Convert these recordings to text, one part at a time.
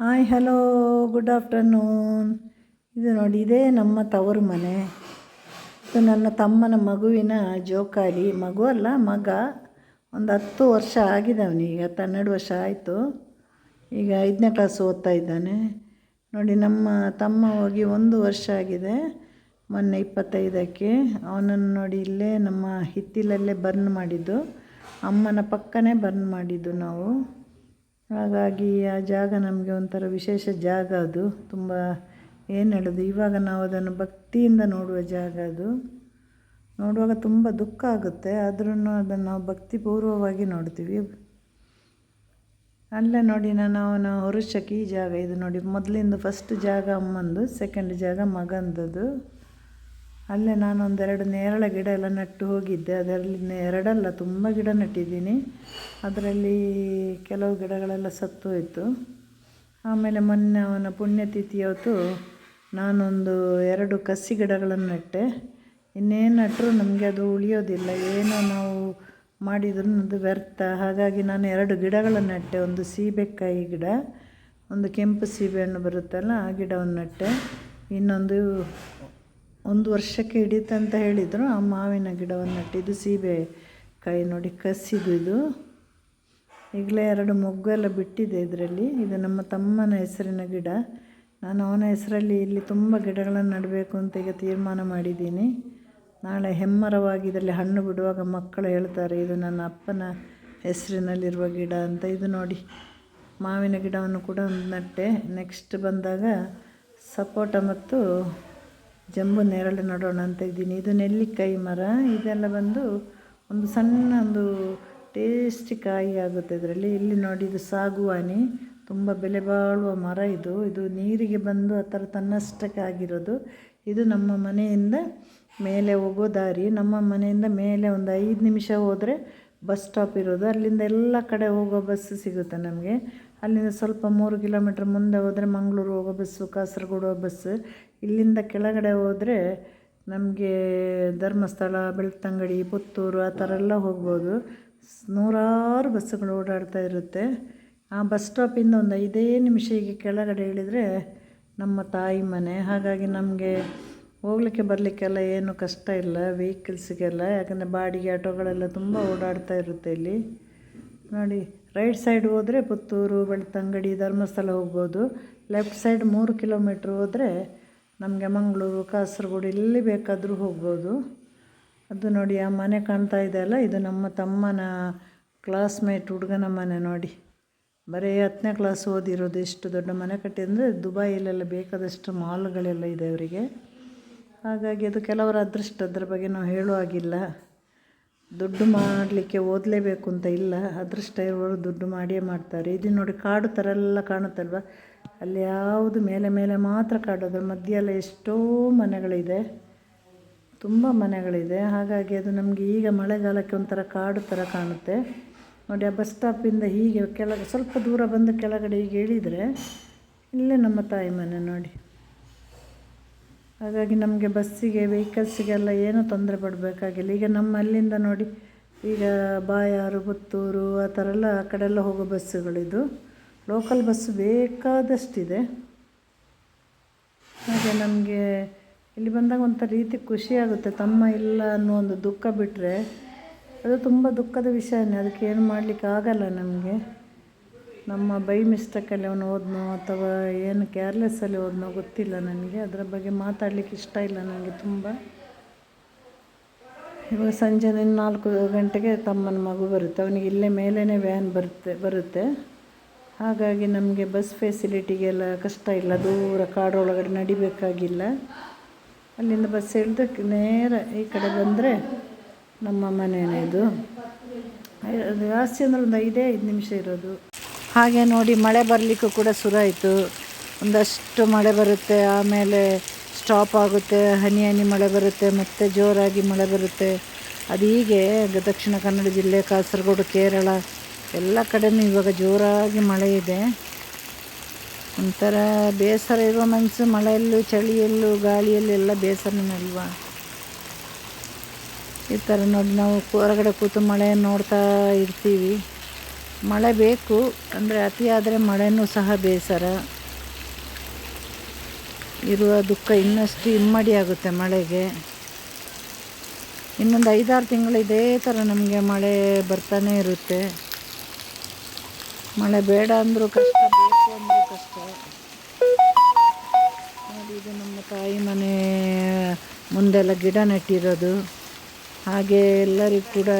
Hi hello good afternoon ಇದು ನೋಡಿ, ಇದೇ ನಮ್ಮ ತವರು ಮನೆ. ಇದು ನನ್ನ ತಮ್ಮನ ಮಗುವಿನ ಜೋಕಾಲಿ. ಮಗು ಅಲ್ಲ, ಮಗ. ಒಂದು ಹತ್ತು ವರ್ಷ ಆಗಿದೆ ಅವನಿಗೆ ಹತ್ತು ಹನ್ನೆರಡು ವರ್ಷ ಆಯಿತು. ಈಗ ಐದನೇ ಕ್ಲಾಸ್ ಓದ್ತಾ ಇದ್ದಾನೆ. ನೋಡಿ, ನಮ್ಮ ತಮ್ಮ ಹೋಗಿ ಒಂದು ವರ್ಷ ಆಗಿದೆ. ಮೊನ್ನೆ ಇಪ್ಪತ್ತೈದಕ್ಕೆ. ಅವನನ್ನು ನೋಡಿ, ಇಲ್ಲೇ ನಮ್ಮ ಹಿತ್ತಿಲಲ್ಲೇ ಬರ್ನ್ ಮಾಡಿದ್ದು. ಅಮ್ಮನ ಪಕ್ಕನೇ ಬರ್ನ್ ಮಾಡಿದ್ದು ನಾವು. ಹಾಗಾಗಿ ಆ ಜಾಗ ನಮಗೆ ಒಂಥರ ವಿಶೇಷ ಜಾಗ ಅದು. ತುಂಬ ಏನು ಹೇಳೋದು, ಇವಾಗ ನಾವು ಅದನ್ನು ಭಕ್ತಿಯಿಂದ ನೋಡುವ ಜಾಗ ಅದು. ನೋಡುವಾಗ ತುಂಬ ದುಃಖ ಆಗುತ್ತೆ ಆದ್ರೂ ಅದನ್ನು ನಾವು ಭಕ್ತಿಪೂರ್ವವಾಗಿ ನೋಡ್ತೀವಿ. ಅಲ್ಲೇ ನೋಡಿ ನಾನು ಅವನ ಹೊರಶಕ್ಕೆ ಈ ಜಾಗ, ಇದು ನೋಡಿ ಮೊದಲಿಂದ ಫಸ್ಟ್ ಜಾಗ ಅಮ್ಮಂದು ಸೆಕೆಂಡ್ ಜಾಗ ಮಗಂದದು ಅಲ್ಲೇ ನಾನು ಒಂದೆರಡು ನೇರಳೆ ಗಿಡ ಎಲ್ಲ ನೆಟ್ಟು ಹೋಗಿದ್ದೆ. ಅದರಲ್ಲಿ ಎರಡಲ್ಲ, ತುಂಬ ಗಿಡ ನೆಟ್ಟಿದ್ದೀನಿ. ಅದರಲ್ಲಿ ಕೆಲವು ಗಿಡಗಳೆಲ್ಲ ಸತ್ತು ಹೋಯಿತು. ಆಮೇಲೆ ಮೊನ್ನೆ ಅವನ ಪುಣ್ಯತಿಥಿ ಹೊತ್ತು ನಾನೊಂದು ಎರಡು ಕಸಿ ಗಿಡಗಳನ್ನು ನೆಟ್ಟೆ. ಇನ್ನೇನು ನೆಟ್ಟರೂ ನಮಗೆ ಅದು ಉಳಿಯೋದಿಲ್ಲ. ಏನೋ ನಾವು ಮಾಡಿದ್ರು ಅದು ವ್ಯರ್ಥ. ಹಾಗಾಗಿ ನಾನು ಎರಡು ಗಿಡಗಳನ್ನು ನೆಟ್ಟೆ. ಒಂದು ಸೀಬೆಕಾಯಿ ಗಿಡ, ಒಂದು ಕೆಂಪು ಸೀಬೆಹಣ್ಣು ಬರುತ್ತಲ್ಲ, ಆ ಗಿಡವನ್ನು ನೆಟ್ಟೆ. ಇನ್ನೊಂದು ಒಂದು ವರ್ಷಕ್ಕೆ ಹಿಡಿಯುತ್ತೆ ಅಂತ ಹೇಳಿದರು. ಆ ಮಾವಿನ ಗಿಡವನ್ನು ನೆಟ್ಟಿದ್ದು ಕೈ ನೋಡಿ ಕಸಿದು ಇದು. ಈಗಲೇ ಎರಡು ಮೊಗ್ಗು ಎಲ್ಲ ಬಿಟ್ಟಿದೆ ಇದರಲ್ಲಿ. ಇದು ನಮ್ಮ ತಮ್ಮನ ಹೆಸರಿನ ಗಿಡ. ನಾನು ಅವನ ಹೆಸರಲ್ಲಿ ಇಲ್ಲಿ ತುಂಬ ಗಿಡಗಳನ್ನು ನೆಡಬೇಕು ಅಂತ ಈಗ ತೀರ್ಮಾನ ಮಾಡಿದ್ದೀನಿ. ನಾಳೆ ಹೆಮ್ಮರವಾಗಿ ಇದರಲ್ಲಿ ಹಣ್ಣು ಬಿಡುವಾಗ ಮಕ್ಕಳು ಹೇಳ್ತಾರೆ, ಇದು ನನ್ನ ಅಪ್ಪನ ಹೆಸರಿನಲ್ಲಿರುವ ಗಿಡ ಅಂತ. ಇದು ನೋಡಿ, ಮಾವಿನ ಗಿಡವನ್ನು ಕೂಡ ಒಂದು ನೆಟ್ಟೆ. ನೆಕ್ಸ್ಟ್ ಬಂದಾಗ ಸಪೋಟ ಮತ್ತು ಜಂಬು ನೇರಳೆ ನೆಡೋಣ ಅಂತ ಇದ್ದೀನಿ. ಇದು ನೆಲ್ಲಿಕಾಯಿ ಮರ. ಇದೆಲ್ಲ ಬಂದು ಒಂದು ಸಣ್ಣ ಒಂದು ಟೇಸ್ಟಿ ಕಾಯಿ ಆಗುತ್ತೆ ಇದರಲ್ಲಿ. ಇಲ್ಲಿ ನೋಡಿ, ಇದು ಸಾಗುವಾನಿ. ತುಂಬ ಬೆಲೆ ಬಾಳುವ ಮರ ಇದು. ಇದು ನೀರಿಗೆ ಬಂದು ಆ ಥರ ತನ್ನಷ್ಟಕ್ಕೆ ಆಗಿರೋದು. ಇದು ನಮ್ಮ ಮನೆಯಿಂದ ಮೇಲೆ ಹೋಗೋ ದಾರಿ. ನಮ್ಮ ಮನೆಯಿಂದ ಮೇಲೆ ಒಂದು ಐದು ನಿಮಿಷ ಹೋದರೆ ಬಸ್ ಸ್ಟಾಪ್ ಇರೋದು. ಅಲ್ಲಿಂದ ಎಲ್ಲ ಕಡೆ ಹೋಗೋ ಬಸ್ ಸಿಗುತ್ತೆ ನಮಗೆ. ಅಲ್ಲಿಂದ ಸ್ವಲ್ಪ ಮೂರು ಕಿಲೋಮೀಟ್ರ್ ಮುಂದೆ ಹೋದರೆ ಮಂಗಳೂರು ಹೋಗೋ ಬಸ್ಸು, ಕಾಸರಗೋಡು ಹೋಗೋ ಬಸ್ ಇಲ್ಲಿಂದ ಕೆಳಗಡೆ ಹೋದರೆ ನಮಗೆ ಧರ್ಮಸ್ಥಳ, ಬೆಳ್ತಂಗಡಿ, ಪುತ್ತೂರು ಆ ಥರ ಎಲ್ಲ ಹೋಗ್ಬೋದು. ನೂರಾರು ಬಸ್ಸುಗಳು ಓಡಾಡ್ತಾ ಇರುತ್ತೆ. ಆ ಬಸ್ ಸ್ಟಾಪಿಂದ ಒಂದು ಐದೇ ನಿಮಿಷ ಹೀಗೆ ಕೆಳಗಡೆ ಇಳಿದರೆ ನಮ್ಮ ತಾಯಿ ಮನೆ. ಹಾಗಾಗಿ ನಮಗೆ ಹೋಗ್ಲಿಕ್ಕೆ ಬರಲಿಕ್ಕೆಲ್ಲ ಏನು ಕಷ್ಟ ಇಲ್ಲ ವೆಹಿಕಲ್ಸಿಗೆಲ್ಲ ಯಾಕಂದರೆ ಬಾಡಿಗೆ ಆಟೋಗಳೆಲ್ಲ ತುಂಬ ಓಡಾಡ್ತಾ ಇರುತ್ತೆ ಇಲ್ಲಿ. ನೋಡಿ ರೈಟ್ ಸೈಡ್ ಹೋದರೆ ಪುತ್ತೂರು, ಬೆಳ್ತಂಗಡಿ, ಧರ್ಮಸ್ಥಳ ಹೋಗ್ಬೋದು. ಲೆಫ್ಟ್ ಸೈಡ್ ಮೂರು ಕಿಲೋಮೀಟ್ರ್ ಹೋದರೆ ನಮಗೆ ಮಂಗಳೂರು, ಕಾಸರಗೋಡು ಎಲ್ಲಿ ಬೇಕಾದರೂ ಹೋಗ್ಬೋದು. ಅದು ನೋಡಿ, ಆ ಮನೆ ಕಾಣ್ತಾ ಇದೆ ಅಲ್ಲ? ಇದು ನಮ್ಮ ತಮ್ಮನ ಕ್ಲಾಸ್ಮೇಟ್ ಹುಡುಗನ ಮನೆ ನೋಡಿ. ಬರೀ ಹತ್ತನೇ ಕ್ಲಾಸ್ ಓದಿರೋದು ಎಷ್ಟು ದೊಡ್ಡ ಮನೆ ಕಟ್ಟಿಅಂದರೆ ದುಬೈಯಲ್ಲೆಲ್ಲ ಬೇಕಾದಷ್ಟು ಮಾಲ್ಗಳೆಲ್ಲ ಇದೆ ಅವರಿಗೆ. ಹಾಗಾಗಿ ಅದು ಕೆಲವರ ಅದೃಷ್ಟ, ಅದರ ಬಗ್ಗೆ ನಾವು ಹೇಳುವಾಗಿಲ್ಲ ದುಡ್ಡು ಮಾಡಲಿಕ್ಕೆ ಓದಲೇಬೇಕು ಅಂತ ಇಲ್ಲ. ಅದೃಷ್ಟ ಇರುವವರು ದುಡ್ಡು ಮಾಡಿಯೇ ಮಾಡ್ತಾರೆ. ಇದು ನೋಡಿ ಕಾಡು ಥರ ಎಲ್ಲ ಕಾಣುತ್ತಲ್ವ? ಅಲ್ಲಿ ಯಾವುದು ಮೇಲೆ ಮೇಲೆ ಮಾತ್ರ ಕಾಡು ಮಧ್ಯೆಲ್ಲ ಎಷ್ಟೋ ಮನೆಗಳಿದೆ. ತುಂಬ ಮನೆಗಳಿದೆ. ಹಾಗಾಗಿ ಅದು ನಮಗೆ ಈಗ ಮಳೆಗಾಲಕ್ಕೆ ಒಂಥರ ಕಾಡು ಥರ ಕಾಣುತ್ತೆ. ನೋಡಿ, ಆ ಬಸ್ ಸ್ಟಾಪಿಂದ ಹೀಗೆ ಕೆಳಗೆ ಸ್ವಲ್ಪ ದೂರ ಬಂದು ಕೆಳಗಡೆ ಹೀಗೆ ಇಳಿದರೆ ಇಲ್ಲೇ ನಮ್ಮ ತಾಯಿ ಮನೆ ನೋಡಿ. ಹಾಗಾಗಿ ನಮಗೆ ಬಸ್ಸಿಗೆ ವೆಹಿಕಲ್ಸಿಗೆಲ್ಲ ಏನೂ ತೊಂದರೆ ಪಡಬೇಕಾಗಿಲ್ಲ. ಈಗ ನಮ್ಮ ಅಲ್ಲಿಂದ ನೋಡಿ, ಈಗ ಬಾಯಾರು, ಪುತ್ತೂರು, ಆ ಥರ ಎಲ್ಲ ಆ ಕಡೆ ಎಲ್ಲ ಹೋಗೋ ಬಸ್ಸುಗಳಿದು ಲೋಕಲ್ ಬಸ್ಸು ಬೇಕಾದಷ್ಟಿದೆ. ಹಾಗೆ ನಮಗೆ ಇಲ್ಲಿ ಬಂದಾಗ ಒಂಥರ ರೀತಿ ಖುಷಿಯಾಗುತ್ತೆ ತಮ್ಮ ಇಲ್ಲ ಅನ್ನೋ ಒಂದು ದುಃಖ ಬಿಟ್ಟರೆ ಅದು ತುಂಬ ದುಃಖದ ವಿಷಯನೇ. ಅದಕ್ಕೆ ಏನು ಮಾಡಲಿಕ್ಕೆ ಆಗಲ್ಲ ನಮಗೆ. ನಮ್ಮ ಬೈ ಮಿಸ್ಟೇಕಲ್ಲಿ ಅವನು ಓದ್ನೋ ಅಥವಾ ಏನು ಕೇರ್ಲೆಸ್ಸಲ್ಲಿ ಓದ್ನೋ ಗೊತ್ತಿಲ್ಲ ನನಗೆ. ಅದರ ಬಗ್ಗೆ ಮಾತಾಡಲಿಕ್ಕೆ ಇಷ್ಟ ಇಲ್ಲ ನನಗೆ ತುಂಬ. ಇವಾಗ ಸಂಜೆ ನಾಲ್ಕು ಗಂಟೆಗೆ ತಮ್ಮನ ಮಗು ಬರುತ್ತೆ. ಅವನಿಗೆ ಇಲ್ಲೇ ಮೇಲೇ ವ್ಯಾನ್ ಬರುತ್ತೆ ಬರುತ್ತೆ. ಹಾಗಾಗಿ ನಮಗೆ ಬಸ್ ಫೆಸಿಲಿಟಿಗೆಲ್ಲ ಕಷ್ಟ ಇಲ್ಲ. ದೂರ ಕಾಡೊಳಗಡೆ ನಡಿಬೇಕಾಗಿಲ್ಲ. ಅಲ್ಲಿಂದ ಬಸ್ ಇಳಿದು ನೇರ ಈ ಕಡೆ ಬಂದರೆ ನಮ್ಮ ಮನೆಯೇ ಇದು. ಜಾಸ್ತಿ ಅಂದರೆ ಒಂದು ಐದೇ ಐದು ನಿಮಿಷ ಇರೋದು. ಹಾಗೆ ನೋಡಿ ಮಳೆ ಬರಲಿಕ್ಕೂ ಕೂಡ ಶುರುವಾಯಿತು ಒಂದಷ್ಟು ಮಳೆ ಬರುತ್ತೆ, ಆಮೇಲೆ ಸ್ಟಾಪ್ ಆಗುತ್ತೆ, ಹನಿ ಹನಿ ಮಳೆ ಬರುತ್ತೆ, ಮತ್ತೆ ಜೋರಾಗಿ ಮಳೆ ಬರುತ್ತೆ. ಅದು ಹೀಗೆ ದಕ್ಷಿಣ ಕನ್ನಡ ಜಿಲ್ಲೆ, ಕಾಸರಗೋಡು, ಕೇರಳ, ಎಲ್ಲ ಕಡೆಯೂ ಇವಾಗ ಜೋರಾಗಿ ಮಳೆ ಇದೆ. ಒಂಥರ ಬೇಸರ ಇರುವ ಮನಸ್ಸು, ಮಳೆಯಲ್ಲೂ, ಚಳಿಯಲ್ಲೂ, ಗಾಳಿಯಲ್ಲೂ ಎಲ್ಲ ಬೇಸರನೇ ಅಲ್ವಾ ಈ ಥರ ನೋಡಿ ನಾವು ಹೊರಗಡೆ ಕೂತು ಮಳೆ ನೋಡ್ತಾ ಇರ್ತೀವಿ. ಮಳೆ ಬೇಕು, ಅಂದರೆ ಅತಿಯಾದರೆ ಮಳೆನೂ ಸಹ ಬೇಸರ. ಇರುವ ದುಃಖ ಇನ್ನಷ್ಟು ಇಮ್ಮಡಿ ಆಗುತ್ತೆ ಮಳೆಗೆ. ಇನ್ನೊಂದು ಐದಾರು ತಿಂಗಳು ಇದೇ ಥರ ನಮಗೆ ಮಳೆ ಬರ್ತಾನೆ ಇರುತ್ತೆ. ಮಳೆ ಬೇಡ ಅಂದರೂ ಕಷ್ಟ, ಬೇಕು ಅಂದರೂ ಕಷ್ಟ. ನೋಡಿ ನಮ್ಮ ತಾಯಿ ಮನೆ ಮುಂದೆಲ್ಲ ಗಿಡ ನೆಟ್ಟಿರೋದು. ಹಾಗೆ ಎಲ್ಲರಿಗೂ ಕೂಡ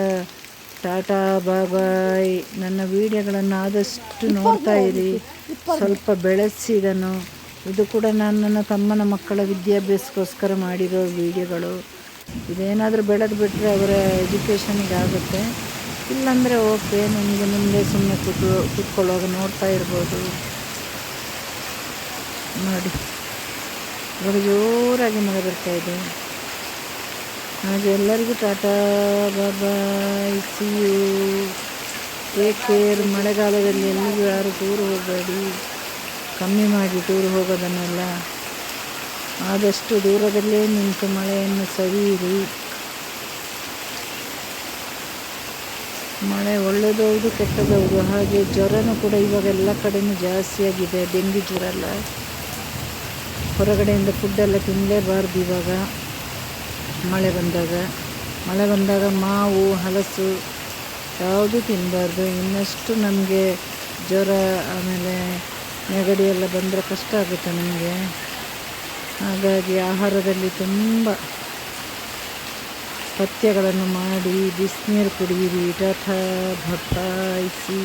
ಟಾಟಾ ಬಾಬಾಯ್ ನನ್ನ ವೀಡಿಯೋಗಳನ್ನು ಆದಷ್ಟು ನೋಡ್ತಾ ಇರಿ. ಸ್ವಲ್ಪ ಬೆಳೆಸಿದನು ಇದು ಕೂಡ ನಾನು ನನ್ನ ತಮ್ಮನ ಮಕ್ಕಳ ವಿದ್ಯಾಭ್ಯಾಸಕ್ಕೋಸ್ಕರ ಮಾಡಿರೋ ವೀಡಿಯೋಗಳು. ಇದೇನಾದರೂ ಬೆಳೆದು ಬಿಟ್ಟರೆ ಅವರ ಎಜುಕೇಷನಿಗೆ ಆಗುತ್ತೆ. ಇಲ್ಲಾಂದರೆ ಓಕೆ, ನಿಮಗೆ ಮುಂದೆ ಸುಮ್ಮನೆ ಕೂತು ಕೂತ್ಕೊಳ್ಳುವಾಗ ನೋಡ್ತಾ ಇರ್ಬೋದು. ನೋಡಿ. ಇವಾಗ ಜೋರಾಗಿ ಮಳೆ ಬರ್ತಾಯಿದೆ ಹಾಗೆ ಎಲ್ಲರಿಗೂ tata bye bye see you take care ಮಳೆಗಾಲದಲ್ಲಿ ಎಲ್ಲಿಗೂ ಯಾರು ಟೂರ್ ಹೋಗಬೇಡಿ. ಕಮ್ಮಿ ಮಾಡಿ ಟೂರ್ ಹೋಗೋದನ್ನೆಲ್ಲ. ಆದಷ್ಟು ದೂರದಲ್ಲೇ ನಿಂತು ಮಳೆಯನ್ನು ಸವಿಯಿರಿ. ಮಳೆ ಒಳ್ಳೆಯದೌದು ಕೆಟ್ಟದೌದು, ಹಾಗೆ ಜ್ವರನೂ ಕೂಡ ಇವಾಗ ಎಲ್ಲ ಕಡೆಯೂ ಜಾಸ್ತಿಯಾಗಿದೆ ಡೆಂಗಿ ಜ್ವರ ಎಲ್ಲ. ಹೊರಗಡೆಯಿಂದ ಫುಡ್ಡೆಲ್ಲ ತಿನ್ನಲೇಬಾರ್ದು ಇವಾಗ. ಮಳೆ ಬಂದಾಗ. ಮಳೆ ಬಂದಾಗ ಮಾವು, ಹಲಸು ಯಾವುದೂ ತಿನ್ನಬಾರ್ದು ಇನ್ನಷ್ಟು ನಮಗೆ ಜ್ವರ, ಆಮೇಲೆ ನೆಗಡಿ ಎಲ್ಲ ಬಂದರೆ ಕಷ್ಟ ಆಗುತ್ತೆ ನಮಗೆ. ಹಾಗಾಗಿ ಆಹಾರದಲ್ಲಿ ತುಂಬ ಪಥ್ಯಗಳನ್ನು ಮಾಡಿ, ಬಿಸಿನೀರು ಕುಡಿಯಿರಿ. ಟಾಟಾ ಭಪಾಯ್ ಸಿ